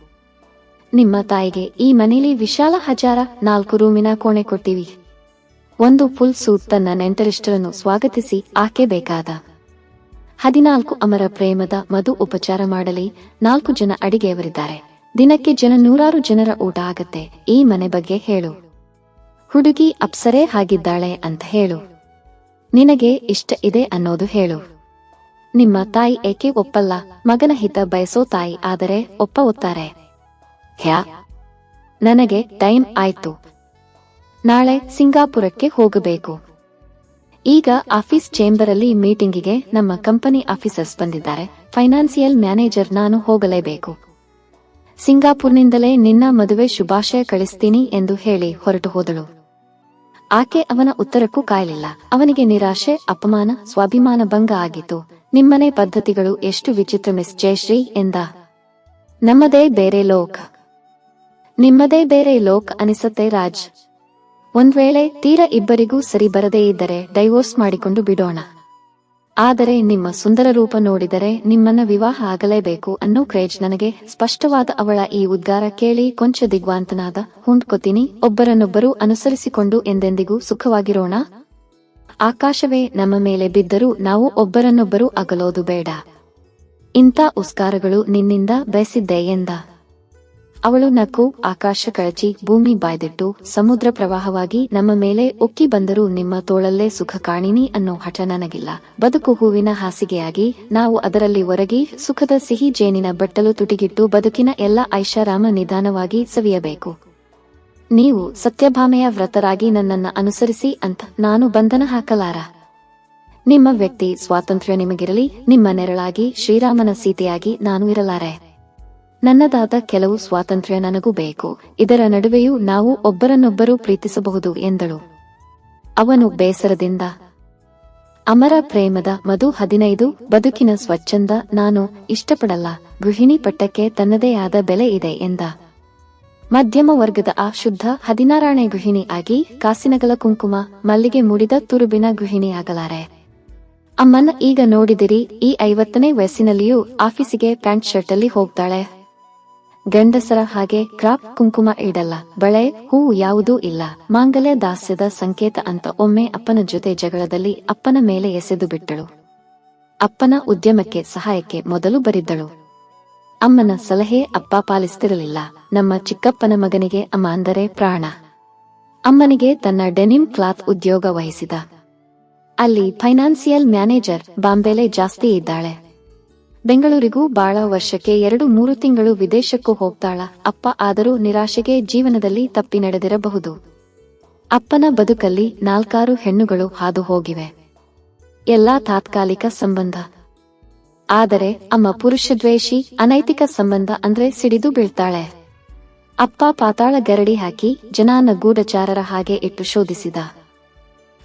ನಿಮ್ಮ ತಾಯಿಗೆ ಈ ಮನೆಯಲ್ಲಿ ವಿಶಾಲ ಹಜಾರ ನಾಲ್ಕು ರೂಮಿನ ಕೋಣೆ ಕೊಡ್ತೀವಿ. ಒಂದು ಫುಲ್ ಸೂತ್ ತನ್ನ ನೆಂಟರಿಷ್ಟರನ್ನು ಸ್ವಾಗತಿಸಿ ಆಕೆ ಬೇಕಾದ ಹದಿನಾಲ್ಕು ಅಮರ ಪ್ರೇಮದ ಮಧು ಉಪಚಾರ ಮಾಡಲಿ, ನಾಲ್ಕು ಜನ ಅಡಿಗೆಯವರಿದ್ದಾರೆ. ದಿನಕ್ಕೆ ಜನ ನೂರಾರು ಜನರ ಊಟ ಆಗತ್ತೆ, ಈ ಮನೆ ಬಗ್ಗೆ ಹೇಳು. ಹುಡುಗಿ ಅಪ್ಸರೇ ಹಾಗಿದ್ದಾಳೆ ಅಂತ ಹೇಳು. ನಿನಗೆ ಇಷ್ಟ ಇದೆ ಅನ್ನೋದು ಹೇಳು. ನಿಮ್ಮ ತಾಯಿ ಏಕೆ ಒಪ್ಪಲ್ಲ? ಮಗನ ಹಿತ ಬಯಸೋ ತಾಯಿ ಆದರೆ ಒಪ್ಪ ಒತ್ತಾರೆ. ಹ್ಯಾ. ನನಗೆ ಟೈಮ್ ಆಯ್ತು. ನಾಳೆ ಸಿಂಗಾಪುರಕ್ಕೆ ಹೋಗಬೇಕು. ಈಗ ಆಫೀಸ್ ಚೇಂಬರ್ ಚೇಂಬರಲ್ಲಿ ಮೀಟಿಂಗಿಗೆ ನಮ್ಮ ಕಂಪನಿ ಆಫೀಸರ್ಸ್ ಬಂದಿದ್ದಾರೆ. ಫೈನಾನ್ಸಿಯಲ್ ಮ್ಯಾನೇಜರ್ ನಾನು ಹೋಗಲೇಬೇಕು. ಸಿಂಗಾಪುರ್ನಿಂದಲೇ ನಿನ್ನ ಮದುವೆ ಶುಭಾಶಯ ಕಳಿಸ್ತೀನಿ ಎಂದು ಹೇಳಿ ಹೊರಟು ಹೋದಳು. ಆಕೆ ಅವನ ಉತ್ತರಕ್ಕೂ ಕಾಯಲಿಲ್ಲ. ಅವನಿಗೆ ನಿರಾಶೆ, ಅಪಮಾನ, ಸ್ವಾಭಿಮಾನ ಭಂಗ ಆಗಿತ್ತು. ನಿಮ್ಮನೆ ಪದ್ಧತಿಗಳು ಎಷ್ಟು ವಿಚಿತ್ರ ಮಿಸ್ ಜಯಶ್ರೀ ಎಂದ. ನಮ್ಮದೇ ಬೇರೆ ಲೋಕ್. ನಿಮ್ಮದೇ ಬೇರೆ ಲೋಕ್ ಅನಿಸತ್ತೆ ರಾಜ್. ಒಂದ್ ವೇಳೆ ತೀರ ಇಬ್ಬರಿಗೂ ಸರಿ ಬರದೇ ಇದ್ದರೆ ಡೈವೋರ್ಸ್ ಮಾಡಿಕೊಂಡು ಬಿಡೋಣ. ಆದರೆ ನಿಮ್ಮ ಸುಂದರ ರೂಪ ನೋಡಿದರೆ ನಿಮ್ಮನ್ನ ವಿವಾಹ ಆಗಲೇಬೇಕು ಅನ್ನೋ ಕ್ರೇಜ್ ನನಗೆ ಸ್ಪಷ್ಟವಾದ ಅವಳ ಈ ಉದ್ಗಾರ ಕೇಳಿ ಕೊಂಚ ದಿಗ್ವಾಂತನಾದ, ಹುಂಡ್ಕೊತೀನಿ, ಒಬ್ಬರನ್ನೊಬ್ಬರು ಅನುಸರಿಸಿಕೊಂಡು ಎಂದೆಂದಿಗೂ ಸುಖವಾಗಿರೋಣ? ಆಕಾಶವೇ ನಮ್ಮ ಮೇಲೆ ಬಿದ್ದರೂ ನಾವು ಒಬ್ಬರನ್ನೊಬ್ಬರು ಅಗಲೋದು ಬೇಡ. ಇಂಥ ಉಸ್ಕಾರಗಳು ನಿನ್ನಿಂದ ಬಯಸಿದ್ದೆ ಎಂದ. ಅವಳು ನಕ್ಕು ಆಕಾಶ ಕಳಚಿ ಭೂಮಿ ಬಾಯ್ದಿಟ್ಟು ಸಮುದ್ರ ಪ್ರವಾಹವಾಗಿ ನಮ್ಮ ಮೇಲೆ ಉಕ್ಕಿ ಬಂದರೂ ನಿಮ್ಮ ತೋಳಲ್ಲೇ ಸುಖ ಕಾಣಿನಿ ಅನ್ನೋ ಹಠ ನನಗಿಲ್ಲ. ಬದುಕು ಹೂವಿನ ಹಾಸಿಗೆಯಾಗಿ ನಾವು ಅದರಲ್ಲಿ ಒರಗಿ ಸುಖದ ಸಿಹಿ ಜೇನಿನ ಬಟ್ಟಲು ತುಟಿಗಿಟ್ಟು ಬದುಕಿನ ಎಲ್ಲ ಐಷಾರಾಮ ನಿಧಾನವಾಗಿ ಸವಿಯಬೇಕು. ನೀವು ಸತ್ಯಭಾಮೆಯ ವ್ರತರಾಗಿ ನನ್ನನ್ನ ಅನುಸರಿಸಿ ಅಂತ ನಾನು ಬಂಧನ ಹಾಕಲಾರ? ನಿಮ್ಮ ವ್ಯಕ್ತಿ ಸ್ವಾತಂತ್ರ್ಯ ನಿಮಗಿರಲಿ, ನಿಮ್ಮ ನೆರಳಾಗಿ ಶ್ರೀರಾಮನ ಸೀತೆಯಾಗಿ ನಾನು ಇರಲಾರೆ? ನನ್ನದಾದ ಕೆಲವು ಸ್ವಾತಂತ್ರ್ಯ ನನಗೂ ಬೇಕು. ಇದರ ನಡುವೆಯೂ ನಾವು ಒಬ್ಬರನ್ನೊಬ್ಬರು ಪ್ರೀತಿಸಬಹುದು ಎಂದಳು. ಅವನು ಬೇಸರದಿಂದ, ಅಮರ ಪ್ರೇಮದ ಮಧು ಹದಿನೈದು, ಬದುಕಿನ ಸ್ವಚ್ಛಂದ ನಾನು ಇಷ್ಟಪಡಲ್ಲ, ಗೃಹಿಣಿ ಪಟ್ಟಕ್ಕೆ ತನ್ನದೇ ಆದ ಬೆಲೆ ಇದೆ ಎಂದ. ಮಧ್ಯಮ ವರ್ಗದ ಆ ಶುದ್ಧ ಹದಿನಾರನೇ ಗೃಹಿಣಿ ಆಗಿ ಕಾಸಿನಗಲ ಕುಂಕುಮ ಮಲ್ಲಿಗೆ ಮುಡಿದ ತುರುಬಿನ ಗೃಹಿಣಿಯಾಗಲಾರೆ. ಅಮ್ಮನ ಈಗ ನೋಡಿದಿರಿ, ಈ ಐವತ್ತನೇ ವಯಸ್ಸಿನಲ್ಲಿಯೂ ಆಫೀಸಿಗೆ ಪ್ಯಾಂಟ್ ಶರ್ಟ್ ಅಲ್ಲಿ ಹೋಗ್ತಾಳೆ. ಗಂಡಸರ ಹಾಗೆ ಕ್ರಾಪ್ ಕುಂಕುಮ ಇಡಲ್ಲ. ಬಳೆ, ಹೂ ಯಾವುದೂ ಇಲ್ಲ. ಮಾಂಗಲ್ಯ ದಾಸ್ಯದ ಸಂಕೇತ ಅಂತ ಒಮ್ಮೆ ಅಪ್ಪನ ಜೊತೆ ಜಗಳದಲ್ಲಿ ಅಪ್ಪನ ಮೇಲೆ ಎಸೆದು ಬಿಟ್ಟಳು. ಅಪ್ಪನ ಉದ್ಯಮಕ್ಕೆ ಸಹಾಯಕ್ಕೆ ಮೊದಲು ಬರಿದ್ದಳು. ಅಮ್ಮನ ಸಲಹೆ ಅಪ್ಪ ಪಾಲಿಸ್ತಿರಲಿಲ್ಲ. ನಮ್ಮ ಚಿಕ್ಕಪ್ಪನ ಮಗನಿಗೆ ಅಮ್ಮ ಅಂದರೆ ಪ್ರಾಣ. ಅಮ್ಮನಿಗೆ ತನ್ನ ಡೆನಿಮ್ ಕ್ಲಾತ್ ಉದ್ಯೋಗ ವಹಿಸಿದ. ಅಲ್ಲಿ ಫೈನಾನ್ಸಿಯಲ್ ಮ್ಯಾನೇಜರ್ ಬಾಂಬೆಲೆ ಜಾಸ್ತಿ ಇದ್ದಾಳೆ. ಬೆಂಗಳೂರಿಗೂ ಬಾಳ ವರ್ಷಕ್ಕೆ ಎರಡು ಮೂರು ತಿಂಗಳು ವಿದೇಶಕ್ಕೂ ಹೋಗ್ತಾಳ. ಅಪ್ಪ ಆದರೂ ನಿರಾಶೆಗೆ ಜೀವನದಲ್ಲಿ ತಪ್ಪಿ ನಡೆದಿರಬಹುದು. ಅಪ್ಪನ ಬದುಕಲ್ಲಿ ನಾಲ್ಕಾರು ಹೆಣ್ಣುಗಳು ಹಾದು ಹೋಗಿವೆ. ಎಲ್ಲಾ ತಾತ್ಕಾಲಿಕ ಸಂಬಂಧ. ಆದರೆ ಅಮ್ಮ ಪುರುಷದ್ವೇಷಿ ಅನೈತಿಕ ಸಂಬಂಧ ಅಂದ್ರೆ ಸಿಡಿದು ಬೀಳ್ತಾಳೆ. ಅಪ್ಪ ಪಾತಾಳ ಗರಡಿ ಹಾಕಿ ಜನಾನ ಗೂಢಚಾರರ ಹಾಗೆ ಇಟ್ಟು ಶೋಧಿಸಿದ.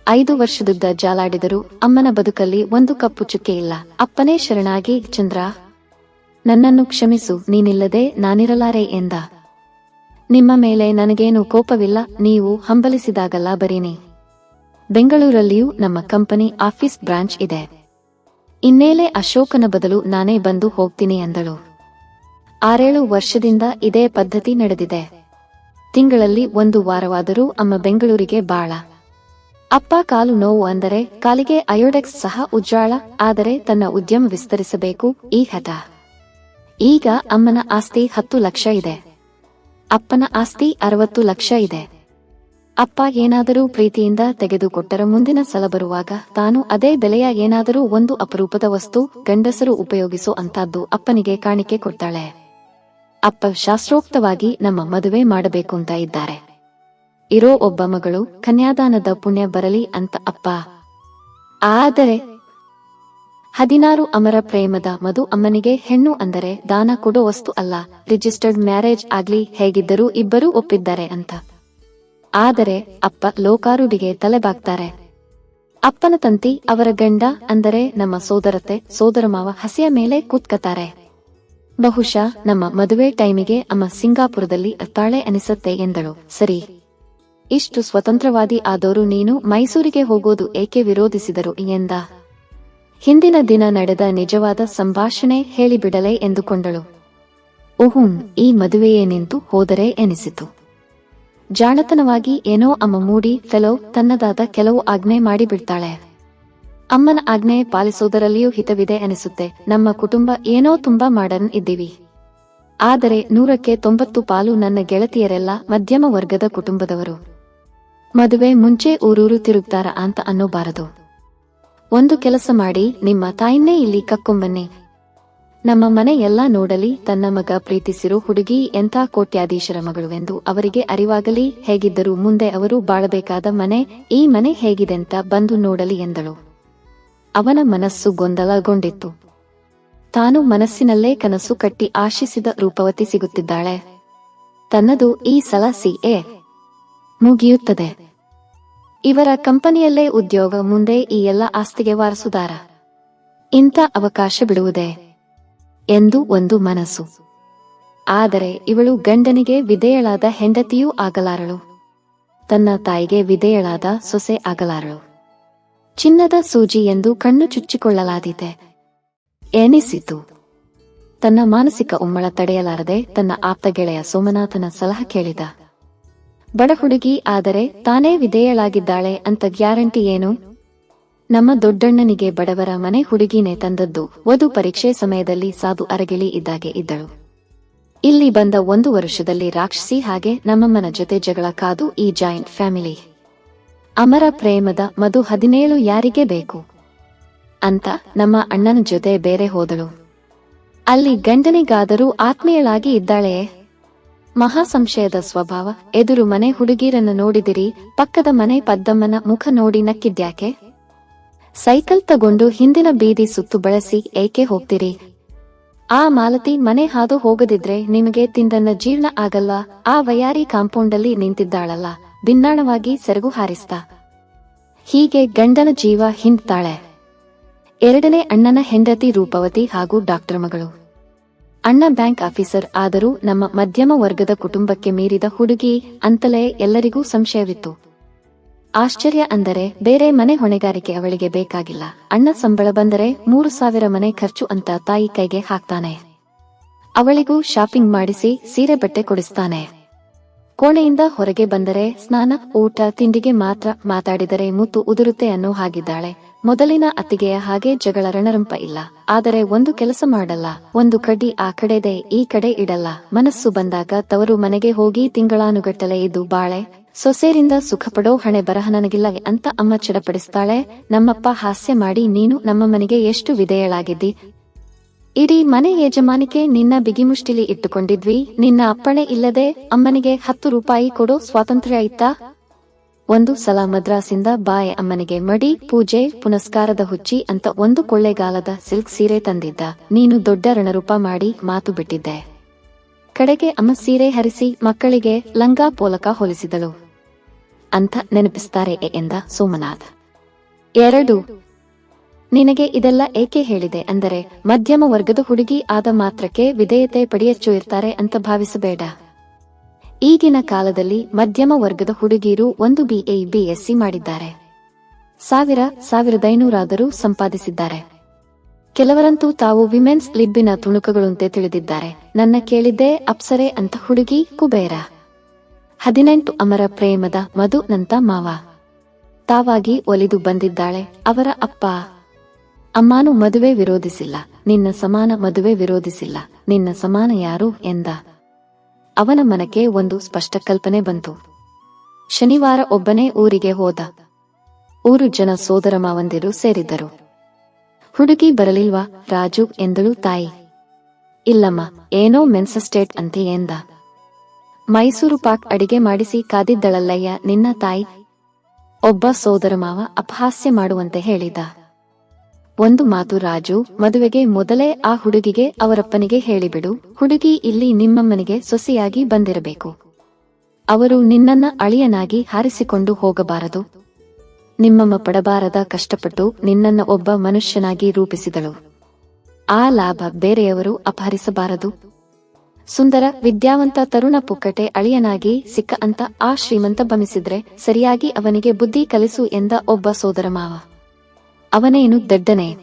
ಐದು ವರ್ಷದುದ್ದ ಜಾಲಾಡಿದರು ಅಮ್ಮನ ಬದುಕಲ್ಲಿ ಒಂದು ಕಪ್ಪು ಚುಕ್ಕೆ ಇಲ್ಲ. ಅಪ್ಪನೇ ಶರಣಾಗಿ, ಚಂದ್ರ, ನನ್ನನ್ನು ಕ್ಷಮಿಸು, ನೀನಿಲ್ಲದೆ ನಾನಿರಲಾರೆ ಎಂದ. ನಿಮ್ಮ ಮೇಲೆ ನನಗೇನು ಕೋಪವಿಲ್ಲ, ನೀವು ಹಂಬಲಿಸಿದಾಗಲ್ಲ ಬರೀನಿ. ಬೆಂಗಳೂರಲ್ಲಿಯೂ ನಮ್ಮ ಕಂಪನಿ ಆಫೀಸ್ ಬ್ರಾಂಚ್ ಇದೆ. ಇನ್ನೇಲೆ ಅಶೋಕನ ಬದಲು ನಾನೇ ಬಂದು ಹೋಗ್ತೀನಿ ಎಂದಳು ಆರೇಳು ವರ್ಷದಿಂದ ಇದೇ ಪದ್ಧತಿ ನಡೆದಿದೆ. ತಿಂಗಳಲ್ಲಿ ಒಂದು ವಾರವಾದರೂ ಅಮ್ಮ ಬೆಂಗಳೂರಿಗೆ ಬಾಳ. ಅಪ್ಪ ಕಾಲು ನೋವು ಅಂದರೆ ಕಾಲಿಗೆ ಅಯೋಡೆಕ್ಸ್ ಸಹ ಉಜ್ಜಾಳ ಆದರೆ ತನ್ನ ಉದ್ಯಮ ವಿಸ್ತರಿಸಬೇಕು, ಈ ಹಠ. ಈಗ ಅಮ್ಮನ ಆಸ್ತಿ ಹತ್ತು ಲಕ್ಷ ಇದೆ. ಅಪ್ಪನ ಆಸ್ತಿ ಅರವತ್ತು ಲಕ್ಷ ಇದೆ. ಅಪ್ಪ ಏನಾದರೂ ಪ್ರೀತಿಯಿಂದ ತೆಗೆದುಕೊಟ್ಟರ ಮುಂದಿನ ಸಲ ಬರುವಾಗ ತಾನು ಅದೇ ಬೆಲೆಯ ಏನಾದರೂ ಒಂದು ಅಪರೂಪದ ವಸ್ತು, ಗಂಡಸರು ಉಪಯೋಗಿಸೋ ಅಂತದ್ದು ಅಪ್ಪನಿಗೆ ಕಾಣಿಕೆ ಕೊಡ್ತಾಳೆ. ಅಪ್ಪ ಶಾಸ್ತ್ರೋಕ್ತವಾಗಿ ನಮ್ಮ ಮದುವೆ ಮಾಡಬೇಕು ಅಂತ ಇದ್ದಾರೆ. ಇರೋ ಒಬ್ಬ ಮಗಳು ಕನ್ಯಾದಾನದ ಪುಣ್ಯ ಬರಲಿ ಅಂತ ಅಪ್ಪ. ಆದರೆ ಹದಿನಾರು ಅಮರ ಪ್ರೇಮದ ಮಧು ಅಮ್ಮನಿಗೆ ಹೆಣ್ಣು ಅಂದರೆ ದಾನ ಕೊಡೋ ವಸ್ತು ಅಲ್ಲ. ರಿಜಿಸ್ಟರ್ಡ್ ಮ್ಯಾರೇಜ್ ಆಗ್ಲಿ ಹೇಗಿದ್ದರೂ ಇಬ್ಬರೂ ಒಪ್ಪಿದ್ದಾರೆ ಅಂತ. ಆದರೆ ಅಪ್ಪ ಲೋಕಾರುಡಿಗೆ ತಲೆಬಾಗ್ತಾರೆ. ಅಪ್ಪನ ತಂತಿ ಅವರ ಗಂಡ ಅಂದರೆ ನಮ್ಮ ಸೋದರತೆ ಸೋದರಮಾವ ಹಸಿಯ ಮೇಲೆ ಕೂತ್ಕತಾರೆ. ಬಹುಶಃ ನಮ್ಮ ಮದುವೆ ಟೈಮಿಗೆ ಅಮ್ಮ ಸಿಂಗಾಪುರದಲ್ಲಿ ಅತ್ತಾಳೆ ಅನಿಸತ್ತೆ ಎಂದಳು. ಸರಿ. ಇಷ್ಟು ಸ್ವತಂತ್ರವಾದಿ ಆದೋರು ನೀನು ಮೈಸೂರಿಗೆ ಹೋಗೋದು ಏಕೆ ವಿರೋಧಿಸಿದರು ಎಂದ. ಹಿಂದಿನ ದಿನ ನಡೆದ ನಿಜವಾದ ಸಂಭಾಷಣೆ ಹೇಳಿಬಿಡಲೆ ಎಂದುಕೊಂಡಳು. ಓಹುಂ ಈ ಮದುವೆಯೇ ನಿಂತು ಹೋದರೆ ಎನಿಸಿತು. ಜಾಣತನವಾಗಿ ಏನೋ ಅಮ್ಮ ಮೂಡಿ, ಫೆಲೋ, ತನ್ನದಾದ ಕೆಲವು ಆಜ್ಞೆ ಮಾಡಿಬಿಡ್ತಾಳೆ. ಅಮ್ಮನ ಆಜ್ಞೆ ಪಾಲಿಸೋದರಲ್ಲಿಯೂ ಹಿತವಿದೆ ಎನಿಸುತ್ತೆ. ನಮ್ಮ ಕುಟುಂಬ ಏನೋ ತುಂಬಾ ಮಾಡರ್ನ್ ಇದ್ದೀವಿ. ಆದರೆ ನೂರಕ್ಕೆ ತೊಂಬತ್ತು ಪಾಲು ನನ್ನ ಗೆಳತಿಯರೆಲ್ಲ ಮಧ್ಯಮ ವರ್ಗದ ಕುಟುಂಬದವರು. ಮದುವೆ ಮುಂಚೆ ಊರೂರು ತಿರುಗ್ತಾರ ಅಂತ ಅನ್ನೋಬಾರದು. ಒಂದು ಕೆಲಸ ಮಾಡಿ ನಿಮ್ಮ ತಾಯಿನೇ ಇಲ್ಲಿ ಕಕ್ಕೊಂಬನ್ನಿ. ನಮ್ಮ ಮನೆ ಎಲ್ಲ ನೋಡಲಿ, ತನ್ನ ಮಗ ಪ್ರೀತಿಸಿರೋ ಹುಡುಗಿ ಎಂಥ ಕೋಟ್ಯಾಧೀಶರ ಮಗಳುವೆಂದು ಅವರಿಗೆ ಅರಿವಾಗಲಿ, ಹೇಗಿದ್ದರೂ ಮುಂದೆ ಅವರು ಬಾಳಬೇಕಾದ ಮನೆ, ಈ ಮನೆ ಹೇಗಿದೆಂತ ಬಂದು ನೋಡಲಿ ಎಂದಳು. ಅವನ ಮನಸ್ಸು ಗೊಂದಲಗೊಂಡಿತ್ತು. ತಾನು ಮನಸ್ಸಿನಲ್ಲೇ ಕನಸು ಕಟ್ಟಿ ಆಶಿಸಿದ ರೂಪವತಿ ಸಿಗುತ್ತಿದ್ದಾಳೆ. ತನ್ನದು ಈ ಸಲ ಸಿಎ ಮುಗಿಯುತ್ತದೆ. ಇವರ ಕಂಪನಿಯಲ್ಲೇ ಉದ್ಯೋಗ ಮುಂದೆ ಈ ಎಲ್ಲ ಆಸ್ತಿಗೆ ವಾರಸುದಾರ. ಇಂಥ ಅವಕಾಶ ಬಿಡುವುದೇ? ಎಂದು ಒಂದು ಮನಸ್ಸು. ಆದರೆ ಇವಳು ಗಂಡನಿಗೆ ವಿಧೇಯಳಾದ ಹೆಂಡತಿಯೂ ಆಗಲಾರಳು. ತನ್ನ ತಾಯಿಗೆ ವಿಧೇಯಳಾದ ಸೊಸೆ ಆಗಲಾರಳು. ಚಿನ್ನದ ಸೂಜಿ ಎಂದು ಕಣ್ಣು ಚುಚ್ಚಿಕೊಳ್ಳಲಾದೀತೆ. ಎನಿಸಿತು. ತನ್ನ ಮಾನಸಿಕ ಉಮ್ಮಳ ತಡೆಯಲಾರದೆ ತನ್ನ ಆಪ್ತ ಗೆಳೆಯ ಸೋಮನಾಥನ ಸಲಹೆ ಕೇಳಿದ. ಬಡ ಹುಡುಗಿ ಆದರೆ ತಾನೇ ವಿಧೇಯಳಾಗಿದ್ದಾಳೆ ಅಂತ ಗ್ಯಾರಂಟಿ ಏನು? ನಮ್ಮ ದೊಡ್ಡಣ್ಣನಿಗೆ ಬಡವರ ಮನೆ ಹುಡುಗಿನೇ ತಂದದ್ದು. ವಧು ಪರೀಕ್ಷೆ ಸಮಯದಲ್ಲಿ ಸಾಧು ಅರಗಿಳಿ ಇದ್ದಾಗೆ ಇದ್ದಳು. ಇಲ್ಲಿ ಬಂದ ಒಂದು ವರ್ಷದಲ್ಲಿ ರಾಕ್ಷಸಿ ಹಾಗೆ ನಮ್ಮಮ್ಮನ ಜೊತೆ ಜಗಳ ಕಾದು ಈ ಜಾಯಿಂಟ್ ಫ್ಯಾಮಿಲಿ. ಅಮರ ಪ್ರೇಮದ ಮಧು ಹದಿನೇಳು ಯಾರಿಗೆ ಬೇಕು? ಅಂತ ನಮ್ಮ ಅಣ್ಣನ ಜೊತೆ ಬೇರೆ ಹೋದಳು. ಅಲ್ಲಿ ಗಂಡನಿಗಾದರೂ ಆತ್ಮೀಯಳಾಗಿ ಇದ್ದಾಳೆಯೇ? ಮಹಾ ಸಂಶಯದ ಸ್ವಭಾವ, ಎದುರು ಮನೆ ಹುಡುಗೀರನ್ನು ನೋಡಿದಿರಿ, ಪಕ್ಕದ ಮನೆ ಪದ್ದಮ್ಮನ ಮುಖ ನೋಡಿ ನಕ್ಕಿದ್ಯಾಕೆ? ಸೈಕಲ್ ತಗೊಂಡು ಹಿಂದಿನ ಬೀದಿ ಸುತ್ತು ಬಳಸಿ ಏಕೆ ಹೋಗ್ತೀರಿ? ಆ ಮಾಲತಿ ಮನೆ ಹಾದು ಹೋಗದಿದ್ರೆ ನಿಮಗೆ ತಿಂದನ್ನ ಜೀರ್ಣ ಆಗಲ್ಲ ಆ ವಯಾರಿ ಕಾಂಪೌಂಡಲ್ಲಿ ನಿಂತಿದ್ದಾಳಲ್ಲ ಭಿನ್ನಾಣವಾಗಿ ಸೆರಗು ಹಾರಿಸ್ತ. ಹೀಗೆ ಗಂಡನ ಜೀವ ಹಿಂಡ್ತಾಳೆ. ಎರಡನೇ ಅಣ್ಣನ ಹೆಂಡತಿ ರೂಪವತಿ ಹಾಗೂ ಡಾಕ್ಟರ್ ಮಗಳು. ಅಣ್ಣ ಬ್ಯಾಂಕ್ ಆಫೀಸರ್ ಆದರೂ ನಮ್ಮ ಮಧ್ಯಮ ವರ್ಗದ ಕುಟುಂಬಕ್ಕೆ ಮೀರಿದ ಹುಡುಗಿ ಅಂತಲೇ ಎಲ್ಲರಿಗೂ ಸಂಶಯವಿತ್ತು. ಆಶ್ಚರ್ಯ ಅಂದರೆ ಬೇರೆ ಮನೆ ಹೊಣೆಗಾರಿಕೆ ಅವಳಿಗೆ ಬೇಕಾಗಿಲ್ಲ. ಅಣ್ಣ ಸಂಬಳ ಬಂದರೆ ಮೂರು ಸಾವಿರ ಮನೆ ಖರ್ಚು ಅಂತ ತಾಯಿ ಕೈಗೆ ಹಾಕ್ತಾನೆ. ಅವಳಿಗೂ ಶಾಪಿಂಗ್ ಮಾಡಿಸಿ ಸೀರೆ ಬಟ್ಟೆ ಕೊಡಿಸ್ತಾನೆ. ಕೋಣೆಯಿಂದ ಹೊರಗೆ ಬಂದರೆ ಸ್ನಾನ, ಊಟ, ತಿಂಡಿಗೆ ಮಾತ್ರ ಮಾತಾಡಿದರೆ ಮುತ್ತು ಉದುರುತ್ತೆ ಅನ್ನೋ ಹಾಗಿದ್ದಾಳೆ. ಮೊದಲಿನ ಅತ್ತಿಗೆಯ ಹಾಗೆ ಜಗಳ ರಣರಂಪ ಇಲ್ಲ. ಆದರೆ ಒಂದು ಕೆಲಸ ಮಾಡಲ್ಲ. ಒಂದು ಕಡ್ಡಿ ಆ ಕಡೆದೆ, ಈ ಕಡೆ ಇಡಲ್ಲ. ಮನಸ್ಸು ಬಂದಾಗ ತವರು ಮನೆಗೆ ಹೋಗಿ ತಿಂಗಳಾನುಗಟ್ಟಲೆ ಇದ್ದು, ಬಾಳೆ, ಸೊಸೇರಿಂದ ಸುಖ ಪಡೋ ಹಣೆ ಬರಹ ನನಗಿಲ್ಲ ಅಂತ ಅಮ್ಮ ಚಡಪಡಿಸ್ತಾಳೆ. ನಮ್ಮಪ್ಪ ಹಾಸ್ಯ ಮಾಡಿ, ನೀನು ನಮ್ಮ ಮನೆಗೆ ಎಷ್ಟು ವಿಧೇಯಳಾಗಿದ್ದಿ? ಇಡೀ ಮನೆ ಯಜಮಾನಿಕೆ ನಿನ್ನ ಬಿಗಿಮುಷ್ಟಿಲಿ ಇಟ್ಟುಕೊಂಡಿದ್ವಿ. ನಿನ್ನ ಅಪ್ಪಣೆ ಇಲ್ಲದೆ ಅಮ್ಮನಿಗೆ ಹತ್ತು ರೂಪಾಯಿ ಕೊಡೋ ಸ್ವಾತಂತ್ರ್ಯ ಇತ್ತಾ? ಒಂದು ಸಲ ಮದ್ರಾಸಿಂದ ಬಾಯ ಅಮ್ಮನಿಗೆ ಮಡಿ, ಪೂಜೆ, ಪುನಸ್ಕಾರದ ಹುಚ್ಚಿ ಅಂತ ಒಂದು ಕೊಳ್ಳೆಗಾಲದ ಸಿಲ್ಕ್ ಸೀರೆ ತಂದಿದ್ದ. ನೀನು ದೊಡ್ಡ ರಣರೂಪ ಮಾಡಿ ಮಾತು ಬಿಟ್ಟಿದ್ದೆ. ಕಡೆಗೆ ಅಮ್ಮ ಸೀರೆ ಹರಿಸಿ ಮಕ್ಕಳಿಗೆ ಲಂಗಾ ಪೋಲಕ ಹೋಲಿಸಿದಳು. ಅಂತ ನೆನಪಿಸ್ತಾರೆ ಎಂದ ಸೋಮನಾಥ್. ಎರಡು ನಿನಗೆ ಇದೆಲ್ಲ ಏಕೆ ಹೇಳಿದೆ ಅಂದರೆ, ಮಧ್ಯಮ ವರ್ಗದ ಹುಡುಗಿ ಆದ ಮಾತ್ರಕ್ಕೆ ವಿಧೇಯತೆ ಪಡೆಯಚ್ಚು ಇರ್ತಾರೆ ಅಂತ ಭಾವಿಸಬೇಡ. ಈಗಿನ ಕಾಲದಲ್ಲಿ ಮಧ್ಯಮ ವರ್ಗದ ಹುಡುಗಿಯರು ಒಂದು ಬಿಎ ಬಿಎಸ್ಸಿ ಮಾಡಿದ್ದಾರೆ. ಸಾವಿರ, ಸಾವಿರದ ಐನೂರಾದರೂ ಸಂಪಾದಿಸಿದ್ದಾರೆ. ಕೆಲವರಂತೂ ತಾವು ವಿಮೆನ್ಸ್ ಲಿಬ್ಬಿನ ತುಣುಕುಗಳಂತೆ ತಿಳಿದಿದ್ದಾರೆ. ನನ್ನ ಕೇಳಿದ್ದೆ ಅಪ್ಸರೆ ಅಂತ ಹುಡುಗಿ ಕುಬೇರ. ಹದಿನೆಂಟು ಅಮರ ಪ್ರೇಮದ ಮಧು ನಂತ ಮಾವ. ತಾವಾಗಿ ಒಲಿದು ಬಂದಿದ್ದಾಳೆ ಅವರ ಅಪ್ಪ. ಅಮ್ಮಾನು ಮದುವೆ ವಿರೋಧಿಸಿಲ್ಲ. ನಿನ್ನ ಸಮಾನ ಮದುವೆ ವಿರೋಧಿಸಿಲ್ಲ. ನಿನ್ನ ಸಮಾನ ಯಾರು ಎಂದ. ಅವನ ಮನಕ್ಕೆ ಒಂದು ಸ್ಪಷ್ಟ ಕಲ್ಪನೆ ಬಂತು. ಶನಿವಾರ ಒಬ್ಬನೇ ಊರಿಗೆ ಹೋದ. ಊರು ಜನ ಸೋದರ ಮಾವಂದಿರು ಸೇರಿದ್ದರು. ಹುಡುಗಿ ಬರಲಿಲ್ವಾ ರಾಜು ಎಂದಳು ತಾಯಿ. ಇಲ್ಲಮ್ಮ, ಏನೋ ಮೆನ್ಸಸ್ಟೇಟ್ ಅಂತೆ ಎಂದ. ಮೈಸೂರು ಪಾಕ್ ಅಡಿಗೆ ಮಾಡಿಸಿ ಕಾದಿದ್ದಳಲ್ಲಯ್ಯ ನಿನ್ನ ತಾಯಿ? ಒಬ್ಬ ಸೋದರ ಮಾವ ಅಪಹಾಸ್ಯ ಮಾಡುವಂತೆ ಹೇಳಿದ. ಒಂದು ಮಾತು ರಾಜು, ಮದುವೆಗೆ ಮೊದಲೇ ಆ ಹುಡುಗಿಗೆ ಅವರಪ್ಪನಿಗೆ ಹೇಳಿಬಿಡು. ಹುಡುಗಿ ಇಲ್ಲಿ ನಿಮ್ಮಮ್ಮನಿಗೆ ಸೊಸೆಯಾಗಿ ಬಂದಿರಬೇಕು. ಅವರು ನಿನ್ನನ್ನ ಅಳಿಯನಾಗಿ ಹಾರಿಸಿಕೊಂಡು ಹೋಗಬಾರದು. ನಿಮ್ಮಮ್ಮ ಪಡಬಾರದ ಕಷ್ಟಪಟ್ಟು ನಿನ್ನನ್ನ ಒಬ್ಬ ಮನುಷ್ಯನಾಗಿ ರೂಪಿಸಿದಳು. ಆ ಲಾಭ ಬೇರೆಯವರು ಅಪಹರಿಸಬಾರದು. ಸುಂದರ, ವಿದ್ಯಾವಂತ ತರುಣ ಪುಕ್ಕಟೆ ಅಳಿಯನಾಗಿ ಸಿಕ್ಕ ಅಂತ ಆ ಶ್ರೀಮಂತ ಬಮಿಸಿದ್ರೆ ಸರಿಯಾಗಿ ಅವನಿಗೆ ಬುದ್ಧಿ ಕಲಿಸು ಎಂದ ಒಬ್ಬ ಸೋದರ ಮಾವ. ಅವನೇನು ದಡ್ಡನೆ.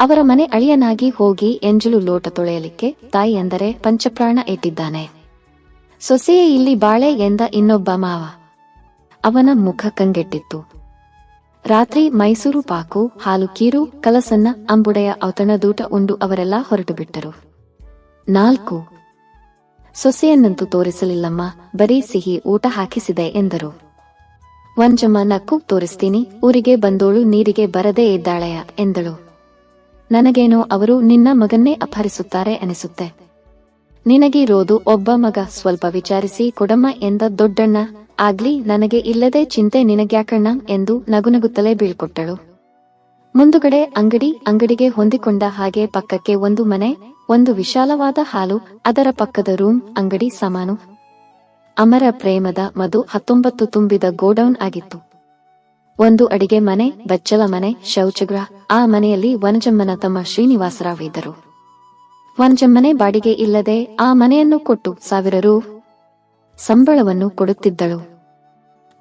ಅವರ ಮನೆ ಅಳಿಯನಾಗಿ ಹೋಗಿ ಎಂಜಲು ಲೋಟ ತೊಳೆಯಲಿಕ್ಕೆ ತಾಯಿ ಎಂದರೆ ಪಂಚಪ್ರಾಣ ಇಟ್ಟಿದ್ದಾನೆ. ಸೊಸೆಯೇ ಇಲ್ಲಿ ಬಾಳೆ ಎಂದ ಇನ್ನೊಬ್ಬ ಮಾವ. ಅವನ ಮುಖ ಕಂಗೆಟ್ಟಿತ್ತು. ರಾತ್ರಿ ಮೈಸೂರು ಪಾಕು, ಹಾಲು ಕೀರು, ಕಲಸನ್ನ, ಅಂಬುಡೆಯ ಔತಣದೂಟ ಉಂಡು ಅವರೆಲ್ಲ ಹೊರಟು ಬಿಟ್ಟರು. ನಾಲ್ಕು. ಸೊಸೆಯನ್ನಂತೂ ತೋರಿಸಲಿಲ್ಲಮ್ಮ, ಬರೀ ಸಿಹಿ ಊಟ ಹಾಕಿಸಿದೆ ಎಂದರು. ವಂಜಮ್ಮ ನಕ್ಕು ತೋರಿಸ್ತೀನಿ, ಊರಿಗೆ ಬಂದೋಳು ನೀರಿಗೆ ಬರದೇ ಇದ್ದಾಳೆಯ ಎಂದಳು. ನನಗೇನೋ ಅವರು ನಿನ್ನ ಮಗನ್ನೇ ಅಪಹರಿಸುತ್ತಾರೆ ಅನಿಸುತ್ತೆ. ನಿನಗಿರೋದು ಒಬ್ಬ ಮಗ, ಸ್ವಲ್ಪ ವಿಚಾರಿಸಿ ಕೊಡಮ್ಮ ಎಂದ ದೊಡ್ಡಣ್ಣ, ಆಗ್ಲಿ ನನಗೆ ಇಲ್ಲದೆ ಚಿಂತೆ ನಿನಗ್ಯಾಕಣ್ಣ ಎಂದು ನಗುನಗುತ್ತಲೇ ಬೀಳ್ಕೊಟ್ಟಳು. ಮುಂದುಗಡೆ ಅಂಗಡಿ ಅಂಗಡಿಗೆ ಹೊಂದಿಕೊಂಡ ಹಾಗೆ ಪಕ್ಕಕ್ಕೆ ಒಂದು ಮನೆ, ಒಂದು ವಿಶಾಲವಾದ ಹಾಲು, ಅದರ ಪಕ್ಕದ ರೂಮ್, ಅಂಗಡಿ ಸಾಮಾನು. ಅಮರ ಪ್ರೇಮದ ಮಧು ಹತ್ತೊಂಬತ್ತು ತುಂಬಿದ ಗೋಡೌನ್ ಆಗಿತ್ತು. ಒಂದು ಅಡಿಗೆ ಮನೆ, ಬಚ್ಚಲ ಮನೆ, ಶೌಚಗೃಹ, ಆ ಮನೆಯಲ್ಲಿ ವನಜಮ್ಮನ ತಮ್ಮ ಶ್ರೀನಿವಾಸರಾವ್ ಇದ್ದರು ವನಜಮ್ಮನೆ ಬಾಡಿಗೆ ಇಲ್ಲದೆ ಆ ಮನೆಯನ್ನು ಕೊಟ್ಟು ಸಾವಿರ ರು ಸಂಬಳವನ್ನು ಕೊಡುತ್ತಿದ್ದಳು.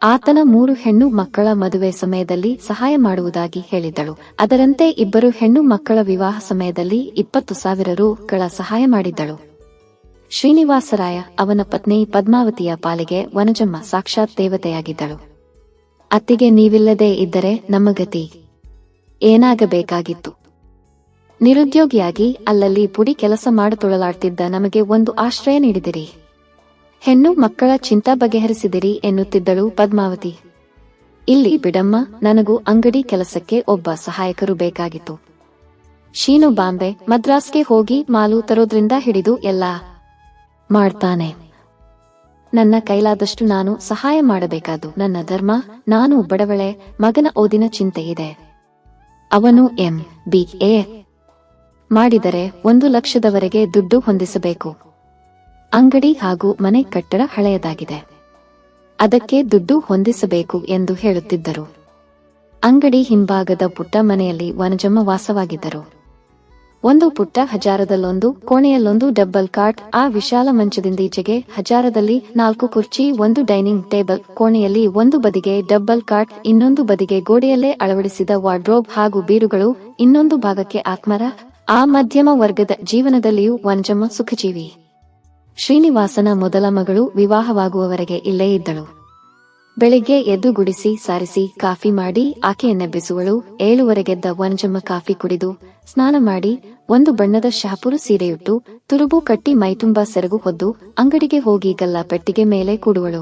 ಆತನ ಮೂರು ಹೆಣ್ಣು ಮಕ್ಕಳ ಮದುವೆ ಸಮಯದಲ್ಲಿ ಸಹಾಯ ಮಾಡುವುದಾಗಿ ಹೇಳಿದ್ದಳು. ಅದರಂತೆ ಇಬ್ಬರು ಹೆಣ್ಣು ಮಕ್ಕಳ ವಿವಾಹ ಸಮಯದಲ್ಲಿ ಇಪ್ಪತ್ತು ಸಾವಿರ ರುಗಳ ಸಹಾಯ ಮಾಡಿದ್ದಳು. ಶ್ರೀನಿವಾಸರಾಯ ಅವನ ಪತ್ನಿ ಪದ್ಮಾವತಿಯ ಪಾಲಿಗೆ ವನಜಮ್ಮ ಸಾಕ್ಷಾತ್ ದೇವತೆಯಾಗಿದ್ದಳು. ಅತ್ತಿಗೆ ನೀವಿಲ್ಲದೆ ಇದ್ದರೆ ನಮ್ಮ ಗತಿ ಏನಾಗಬೇಕಾಗಿತ್ತು? ನಿರುದ್ಯೋಗಿಯಾಗಿ ಅಲ್ಲಲ್ಲಿ ಪುಡಿ ಕೆಲಸ ಮಾಡತೊಳಲಾಡ್ತಿದ್ದ ನಮಗೆ ಒಂದು ಆಶ್ರಯ ನೀಡಿದಿರಿ. ಹೆಣ್ಣು ಮಕ್ಕಳ ಚಿಂತಾ ಬಗೆಹರಿಸಿದಿರಿ ಎನ್ನುತ್ತಿದ್ದಳು ಪದ್ಮಾವತಿ. ಇಲ್ಲಿ ಬಿಡಮ್ಮ, ನನಗೂ ಅಂಗಡಿ ಕೆಲಸಕ್ಕೆ ಒಬ್ಬ ಸಹಾಯಕರು ಬೇಕಾಗಿತ್ತು. ಶೀನು ಬಾಂಬೆ ಮದ್ರಾಸ್ಗೆ ಹೋಗಿ ಮಾಲು ತರೋದ್ರಿಂದ ಹಿಡಿದು ಎಲ್ಲ ಮಾಡ್ತಾನೆ. ನನ್ನ ಕೈಲಾದಷ್ಟು ನಾನು ಸಹಾಯ ಮಾಡಬೇಕಾದು ನನ್ನ ಧರ್ಮ, ನಾನು ಬಡವಳೆ, ಮಗನ ಓದಿನ ಚಿಂತೆ ಇದೆ. ಅವನು ಎಂ. ಬಿ. ಎ. ಮಾಡಿದರೆ ಒಂದು ಲಕ್ಷದವರೆಗೆ ದುಡ್ಡು ಹೊಂದಿಸಬೇಕು. ಅಂಗಡಿ ಹಾಗೂ ಮನೆ ಕಟ್ಟಡ ಹಳೆಯದಾಗಿದೆ. ಅದಕ್ಕೆ ದುಡ್ಡು ಹೊಂದಿಸಬೇಕು ಎಂದು ಹೇಳುತ್ತಿದ್ದರು. ಅಂಗಡಿ ಹಿಂಭಾಗದ ಪುಟ್ಟ ಮನೆಯಲ್ಲಿ ವನಜಮ್ಮ ವಾಸವಾಗಿದ್ದರು. ಒಂದು ಪುಟ್ಟ ಹಜಾರದಲ್ಲೊಂದು, ಕೋಣೆಯಲ್ಲೊಂದು ಡಬ್ಬಲ್ ಕಾರ್ಟ್ ಆ ವಿಶಾಲ ಮಂಚದಿಂದೀಚೆಗೆ ಹಜಾರದಲ್ಲಿ ನಾಲ್ಕು ಕುರ್ಚಿ, ಒಂದು ಡೈನಿಂಗ್ ಟೇಬಲ್, ಕೋಣೆಯಲ್ಲಿ ಒಂದು ಬದಿಗೆ ಡಬ್ಬಲ್ ಕಾರ್ಟ್ ಇನ್ನೊಂದು ಬದಿಗೆ ಗೋಡೆಯಲ್ಲೇ ಅಳವಡಿಸಿದ ವಾರ್ಡ್ರೋಬ್ ಹಾಗೂ ಬೀರುಗಳು, ಇನ್ನೊಂದು ಭಾಗಕ್ಕೆ ಆತ್ಮರ, ಆ ಮಧ್ಯಮ ವರ್ಗದ ಜೀವನದಲ್ಲಿಯೂ ವಂಜಮ್ಮ ಸುಖಜೀವಿ. ಶ್ರೀನಿವಾಸನ ಮೊದಲ ಮಗಳು ವಿವಾಹವಾಗುವವರೆಗೆ ಇಲ್ಲೇ ಇದ್ದಳು. ಬೆಳಿಗ್ಗೆ ಎದ್ದು ಗುಡಿಸಿ, ಸಾರಿಸಿ, ಕಾಫಿ ಮಾಡಿ, ಆಕೆಯನ್ನೆಬ್ಬಿಸುವಳು, ಏಳುವರೆಗೆದ್ದ ವಂಜಮ್ಮ ಕಾಫಿ ಕುಡಿದು ಸ್ನಾನ ಮಾಡಿ ಒಂದು ಬಣ್ಣದ ಶಾಪುರು ಸೀರೆಯುಟ್ಟು ತುರುಬು ಕಟ್ಟಿ ಮೈತುಂಬಾ ಸೆರಗು ಹೊದ್ದು ಅಂಗಡಿಗೆ ಹೋಗಿ ಗಲ್ಲ ಪೆಟ್ಟಿಗೆ ಮೇಲೆ ಕೂಡುವಳು.